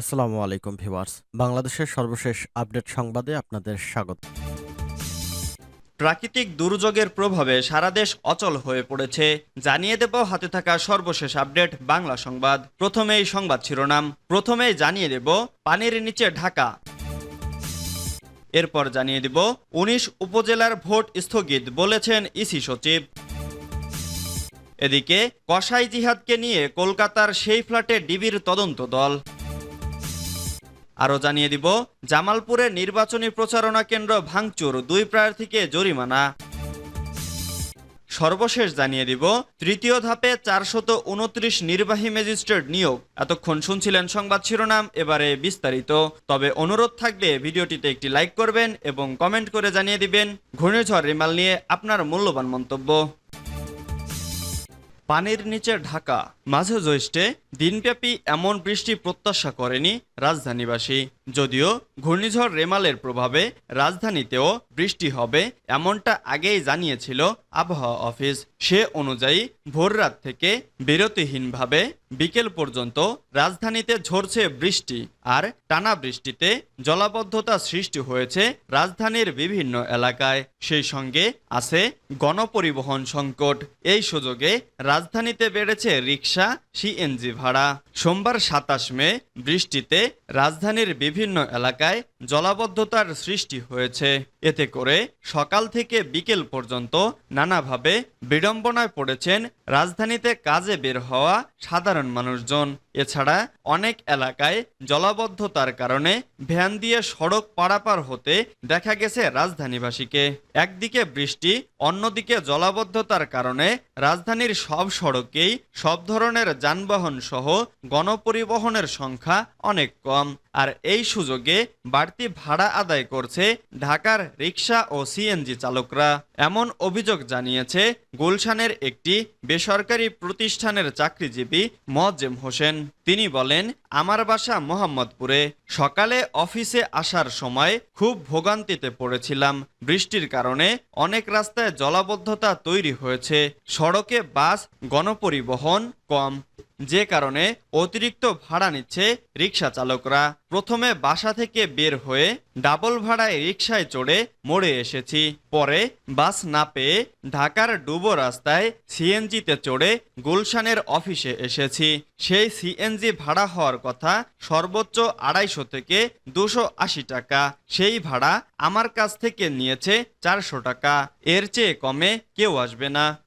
আসসালামু আলাইকুম ভিউয়ার্স। বাংলাদেশের সর্বশেষ আপডেট সংবাদে আপনাদের স্বাগত। প্রাকৃতিক দুর্যোগের প্রভাবে সারা দেশ অচল হয়ে পড়েছে। জানিয়ে দেব হাতে থাকা সর্বশেষ আপডেট বাংলা সংবাদ। প্রথমেই সংবাদ শিরোনাম। প্রথমেই জানিয়ে দেব পানির নিচে ঢাকা। এরপর জানিয়ে দেব উনিশ উপজেলার ভোট স্থগিত বলেছেন ইসি সচিব। এদিকে কসাই জিহাদকে নিয়ে কলকাতার সেই ফ্ল্যাটে ডিবির তদন্ত দল। আরও জানিয়ে দিব, জামালপুরে নির্বাচনী প্রচারণা কেন্দ্র ভাঙচুর, দুই প্রার্থীকে জরিমানা। সর্বশেষ জানিয়ে দিব, তৃতীয় ধাপে চারশত উনত্রিশ নির্বাহী ম্যাজিস্ট্রেট নিয়োগ। এতক্ষণ শুনছিলেন সংবাদ শিরোনাম, এবারে বিস্তারিত। তবে অনুরোধ থাকলে ভিডিওটিতে একটি লাইক করবেন এবং কমেন্ট করে জানিয়ে দিবেন, ঘূর্ণিঝড় রিমাল নিয়ে আপনার মূল্যবান মন্তব্য। পানির নিচে ঢাকা। মাঝে জ্যৈষ্ঠে দিনব্যাপী এমন বৃষ্টি প্রত্যাশা করেনি রাজধানীবাসী। যদিও ঘূর্ণিঝড় রেমালের প্রভাবে রাজধানীতেও বৃষ্টি হবে এমনটা আগেই জানিয়েছিল আবহাওয়া অফিস। সে অনুযায়ী ভোররাত থেকে বিরতিহীনভাবে বিকেল পর্যন্ত রাজধানীতে ঝরছে বৃষ্টি আর টানা বৃষ্টিতে জলাবদ্ধতা সৃষ্টি হয়েছে রাজধানীর বিভিন্ন এলাকায়। সেই সঙ্গে আছে গণপরিবহন সংকট। এই সুযোগে রাজধানীতে বেড়েছে রিক্সা সিএনজি ভাড়া। সোমবার সাতাশ মে বৃষ্টিতে রাজধানীর বিভিন্ন এলাকায় জলাবদ্ধতার সৃষ্টি হয়েছে। এতে করে সকাল থেকে বিকেল পর্যন্ত নানাভাবে বিড়ম্বনায় পড়েছেন রাজধানীতে কাজে বের হওয়া সাধারণ মানুষজন। এছাড়া অনেক এলাকায় জলাবদ্ধতার কারণে ভ্যান দিয়ে সড়ক পারাপার হতে দেখা গেছে রাজধানীবাসীকে। একদিকে বৃষ্টি, অন্যদিকে জলাবদ্ধতার কারণে রাজধানীর সব সড়কেই সব ধরনের যানবাহন সহ গণপরিবহনের সংখ্যা অনেক কম। আর এই সুযোগে বাড়তি ভাড়া আদায় করছে ঢাকার রিক্সা ও সিএনজি চালকরা। এমন অভিযোগ জানিয়েছে গুলশানের একটি বেসরকারি প্রতিষ্ঠানের চাকরিজীবী মজেম হোসেন। তিনি বলেন, আমার বাসা মোহাম্মদপুরে। সকালে অফিসে আসার সময় খুব ভোগান্তিতে পড়েছিলাম। বৃষ্টির কারণে অনেক রাস্তায় জলাবদ্ধতা তৈরি হয়েছে। সড়কে বাস, গণপরিবহন কম। যে কারণে অতিরিক্ত ভাড়া নিচ্ছে রিক্সা চালকরা। প্রথমে বাসা থেকে বের হয়ে ডাবল ভাড়ায় রিক্সায় চড়ে মোড়ে এসেছি। পরে বাস না পেয়ে ঢাকার ডুবো রাস্তায় সিএনজিতে চড়ে গুলশানের অফিসে এসেছি। সেই সিএনজি ভাড়া হওয়ার কথা সর্বোচ্চ আড়াইশো থেকে দুশো আশি টাকা। সেই ভাড়া আমার কাছ থেকে নিয়েছে চারশো টাকা। এর চেয়ে কমে কেউ আসবে না।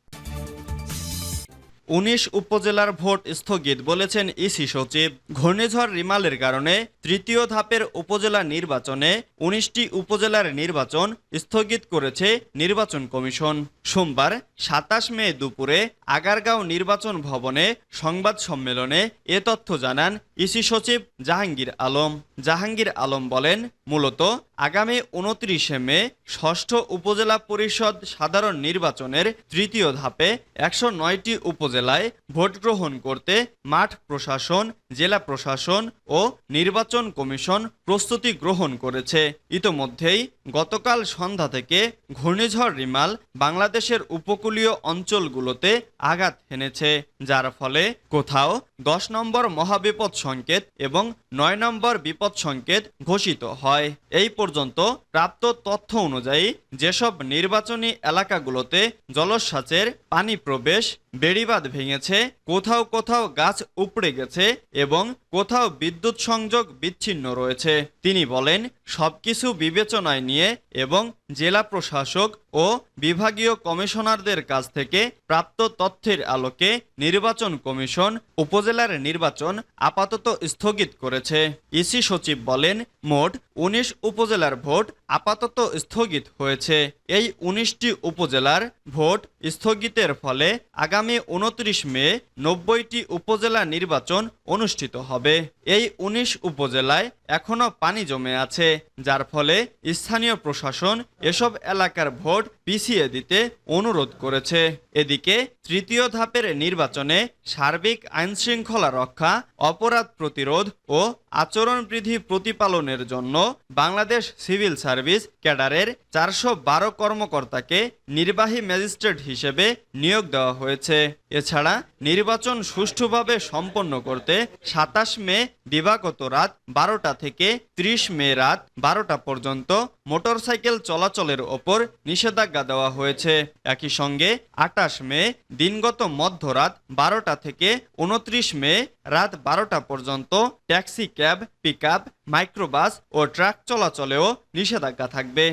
উনিশ উপজেলার ভোট স্থগিত বলেছেন ইসি সচিব। ঘূর্ণিঝড় রিমালের কারণে তৃতীয় ধাপের উপজেলা নির্বাচনে উনিশটি উপজেলার নির্বাচন স্থগিত করেছে নির্বাচন কমিশন। সোমবার সাতাশ মে দুপুরে আগারগাঁও নির্বাচন ভবনে সংবাদ সম্মেলনে এ তথ্য জানান ইসি সচিব জাহাঙ্গীর আলম। জাহাঙ্গীর আলম বলেন, মূলত আগামী উনত্রিশে মে ষষ্ঠ উপজেলা পরিষদ সাধারণ নির্বাচনের তৃতীয় ধাপে একশো নয়টি উপজেলায় ভোট গ্রহণ করতে মাঠ প্রশাসন, জেলা প্রশাসন ও নির্বাচন কমিশন প্রস্তুতি গ্রহণ করেছে। ইতোমধ্যেই গতকাল সন্ধ্যা থেকে ঘূর্ণিঝড় রিমাল বাংলাদেশের উপকূলীয় অঞ্চলগুলোতে আঘাত হেনেছে, যার ফলে কোথাও দশ নম্বর মহাবিপদ সংকেত এবং নয় নম্বর বিপদ সংকেত ঘোষিত হয়। এই পর্যন্ত প্রাপ্ত তথ্য অনুযায়ী, যেসব নির্বাচনী এলাকাগুলোতে জলস্বাচের পানি প্রবেশ বেড়িবাদ ভেঙেছে, কোথাও কোথাও গাছ উপড়ে গেছে এবং কোথাও বিদ্যুৎ সংযোগ বিচ্ছিন্ন রয়েছে। তিনি বলেন, সবকিছু বিবেচনায় নিয়ে এবং জেলা প্রশাসক ও বিভাগীয় কমিশনারদের কাছ থেকে প্রাপ্ত তথ্যের আলোকে নির্বাচন কমিশন উপজেলার নির্বাচন আপাতত স্থগিত করেছে। ইসি সচিব বলেন, মোট উনিশ উপজেলার ভোট আপাতত স্থগিত হয়েছে। এই উনিশটি উপজেলার ভোট স্থগিতের ফলে আগামী উনত্রিশ মে নব্বইটি উপজেলা নির্বাচন অনুষ্ঠিত হবে এই উনিশ উপজেলায় এখনও পানি জমে আছে, যার ফলে স্থানীয় প্রশাসন এসব এলাকার ভোট পিছিয়ে দিতে অনুরোধ করেছে। এদিকে তৃতীয় ধাপের নির্বাচনে সার্বিক আইনশৃঙ্খলা রক্ষা, অপরাধ প্রতিরোধ ও আচরণবিধি প্রতিপালনের জন্য বাংলাদেশ সিভিল সার্ভিস ক্যাডারের চারশো বারো কর্মকর্তাকে নির্বাহী ম্যাজিস্ট্রেট হিসেবে নিয়োগ দেওয়া হয়েছে। এছাড়া নির্বাচন সুষ্ঠুভাবে সম্পন্ন করতে সাতাশ মে দিবাগত রাত বারোটা থেকে ত্রিশ মে রাত বারোটা পর্যন্ত মোটরসাইকেল চলাচলের ওপর নিষেধাজ্ঞা দেওয়া হয়েছে। একই সঙ্গে আটাশ মে দিনগত মধ্যরাত বারোটা থেকে উনত্রিশ মে রাত বারোটা পর্যন্ত ট্যাক্সি ক্যাব, পিকআপ, মাইক্রোবাস ও ট্রাক চলাচলেও নিষেধাজ্ঞা থাকবে।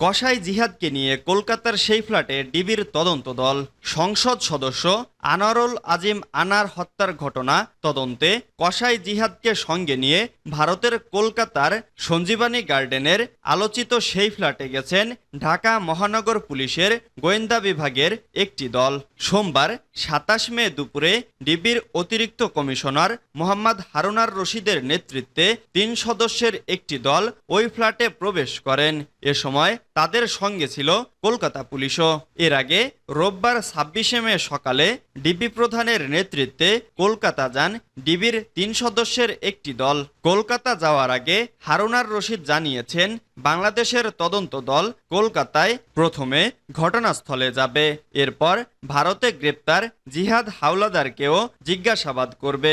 কসাই জিহাদকে নিয়ে কলকাতার সেই ফ্ল্যাটে ডিবির তদন্ত দল, সংসদ সদস্য আনারুল আজিম আনার হত্যার ঘটনা তদন্তে কসাই জিহাদকে সঙ্গে নিয়ে ভারতের কলকাতার সঞ্জীবানী গার্ডেনের আলোচিত সেই ফ্ল্যাটে গেছেন ঢাকা মহানগর পুলিশের গোয়েন্দা বিভাগের একটি দল। সোমবার সাতাশ মে দুপুরে ডিবির অতিরিক্ত কমিশনার মোহাম্মদ হারুনার রশিদের নেতৃত্বে তিন সদস্যের একটি দল ওই ফ্ল্যাটে প্রবেশ করেন। এ সময় তাদের সঙ্গে ছিল কলকাতা পুলিশও। এর আগে রোববার ছাব্বিশে মে সকালে ডিবি প্রধানের নেতৃত্বে কলকাতা যান ডিবির তিন সদস্যের একটি দল। কলকাতা যাওয়ার আগে হারুনার রশিদ জানিয়েছেন, বাংলাদেশের তদন্ত দল কলকাতায় প্রথমে ঘটনাস্থলে যাবে। এরপর ভারতে গ্রেপ্তার জিহাদ হাওলাদারকেও জিজ্ঞাসাবাদ করবে।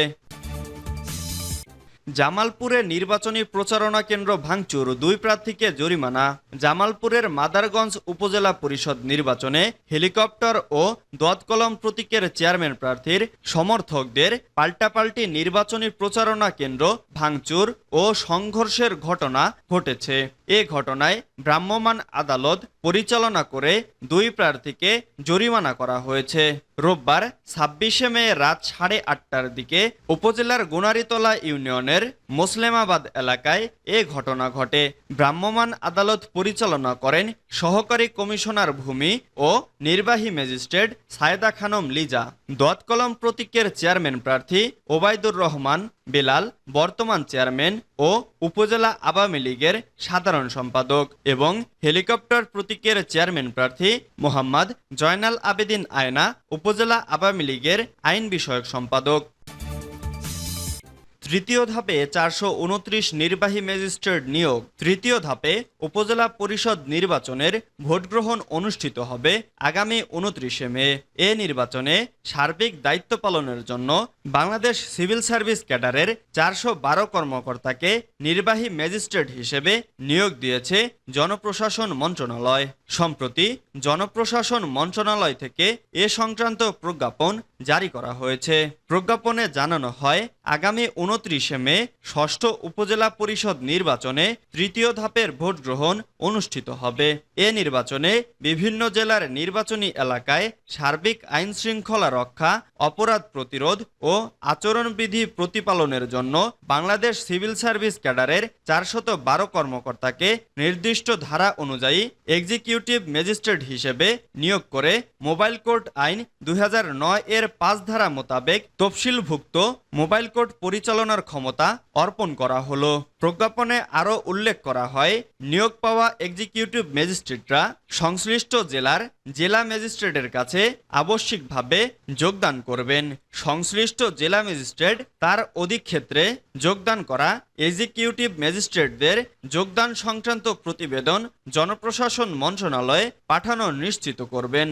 জামালপুরে নির্বাচনী প্রচারণা কেন্দ্র ভাঙচুর, দুই প্রার্থীকে জরিমানা। জামালপুরের মাদারগঞ্জ উপজেলা পরিষদ নির্বাচনে হেলিকপ্টার ও দোয়াতকলম প্রতীকের চেয়ারম্যান প্রার্থীর সমর্থকদের পাল্টাপাল্টি নির্বাচনী প্রচারণা কেন্দ্র ভাঙচুর ও সংঘর্ষের ঘটনা ঘটেছে। এ ঘটনায় ভ্রাম্যমাণ আদালত পরিচালনা করে দুই প্রার্থীকে জরিমানা করা হয়েছে। রোববার ছাব্বিশে মে রাত সাড়ে আটটার দিকে উপজেলার গুনারিতলা ইউনিয়নের মুসলেমাবাদ এলাকায় এ ঘটনা ঘটে। ভ্রাম্যমাণ আদালত পরিচালনা করেন সহকারী কমিশনার ভূমি ও নির্বাহী ম্যাজিস্ট্রেট সায়দা খানম লিজা। দোয়াতকলম প্রতীকের চেয়ারম্যান প্রার্থী ওবায়দুর রহমান, বেলাল বর্তমান চেয়ারম্যান ও উপজেলা আওয়ামী লীগের সাধারণ সম্পাদক এবং হেলিকপ্টার প্রতীকের চেয়ারম্যান প্রার্থী মোহাম্মদ জয়নাল আবেদিন আয়না, উপজেলা আওয়ামী লীগের আইন বিষয়ক সম্পাদক। তৃতীয় ধাপে চারশো উনত্রিশ নির্বাহী ম্যাজিস্ট্রেট নিয়োগ। তৃতীয় ধাপে উপজেলা পরিষদ নির্বাচনের ভোটগ্রহণ অনুষ্ঠিত হবে আগামী উনত্রিশে মে। এ নির্বাচনে সার্বিক দায়িত্ব পালনের জন্য বাংলাদেশ সিভিল সার্ভিস ক্যাডারের চারশো বারো কর্মকর্তাকে নির্বাহী ম্যাজিস্ট্রেট হিসেবে নিয়োগ দিয়েছে জনপ্রশাসন মন্ত্রণালয়। সম্প্রতি জনপ্রশাসন মন্ত্রণালয় থেকে এ সংক্রান্ত প্রজ্ঞাপন জারি করা হয়েছে। প্রজ্ঞাপনে জানানো হয়, আগামী উনত্রিশে মে ষষ্ঠ উপজেলা পরিষদ নির্বাচনে তৃতীয় ধাপের ভোট গ্রহণ অনুষ্ঠিত হবে। এ নির্বাচনে বিভিন্ন জেলার নির্বাচনী এলাকায় সার্বিক আইন শৃঙ্খলা রক্ষা, অপরাধ প্রতিরোধ ও আচরণবিধি প্রতিপালনের জন্য বাংলাদেশ সিভিল সার্ভিস ক্যাডারের চারশত বারো কর্মকর্তাকে নির্দিষ্ট ধারা অনুযায়ী এক্সিকিউটিভ ম্যাজিস্ট্রেট হিসেবে নিয়োগ করে মোবাইল কোর্ট আইন দু হাজার নয় এর পাঁচ ধারা মোতাবেক তফসিলভুক্ত মোবাইল কোর্ট পরিচালনার ক্ষমতা অর্পণ করা হলো। প্রজ্ঞাপনে আরও উল্লেখ করা হয়, নিয়োগ পাওয়া এক্সিকিউটিভ ম্যাজিস্ট্রেটরা সংশ্লিষ্ট জেলার জেলা ম্যাজিস্ট্রেটের কাছে আবশ্যিকভাবে যোগদান করবেন। সংশ্লিষ্ট জেলা ম্যাজিস্ট্রেট তার অধিক ক্ষেত্রে যোগদান করা এক্সিকিউটিভ ম্যাজিস্ট্রেটদের যোগদান সংক্রান্ত প্রতিবেদন জনপ্রশাসন মন্ত্রণালয়ে পাঠানো নিশ্চিত করবেন।